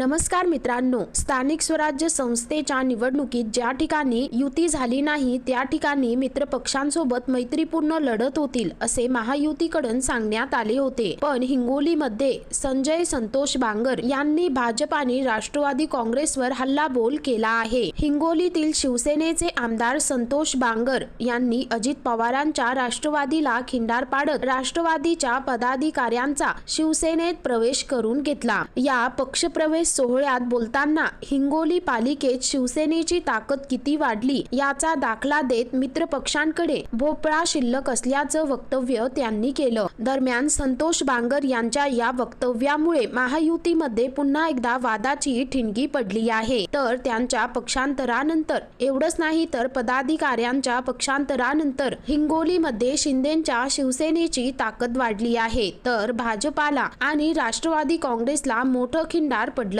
नमस्कार मित्रांनो स्थानिक स्वराज्य संस्थेच्या निवडणुकीत ज्या ठिकाणी युती झाली नाही त्या ठिकाणी मित्र पक्षांसोबत मैत्रीपूर्ण लढत होतील असे महायुतीकडून सांगण्यात आले होते. पण हिंगोलीमध्ये संजय संतोष बांगर यांनी भाजप आणि राष्ट्रवादी काँग्रेसवर हल्लाबोल केला आहे. हिंगोलीतील शिवसेनेचे आमदार संतोष बांगर यांनी अजित पवारांच्या राष्ट्रवादीला खिंडार पाडत राष्ट्रवादीच्या पदाधिकाऱ्यांचा शिवसेनेत प्रवेश करून घेतला. या पक्षप्रवेश सोहळ्यात बोलताना हिंगोली पालिकेत शिवसेनेची ताकद किती वाढली याचा दाखला देत मित्र पक्षांकडे भोपळा शिल्लक असल्याचं वक्तव्य त्यांनी केलं. दरम्यान संतोष बांगर यांच्या या वक्तव्यामुळे महायुतीमध्ये पुन्हा एकदा वादाची ठिणगी पडली आहे. तर त्यांच्या पक्षांतरानंतर एवढंच नाही तर पदाधिकाऱ्यांच्या पक्षांतरानंतर हिंगोलीमध्ये शिंदेच्या शिवसेनेची ताकद वाढली आहे. तर भाजपाला आणि राष्ट्रवादी काँग्रेसला मोठं खिंडार पडलं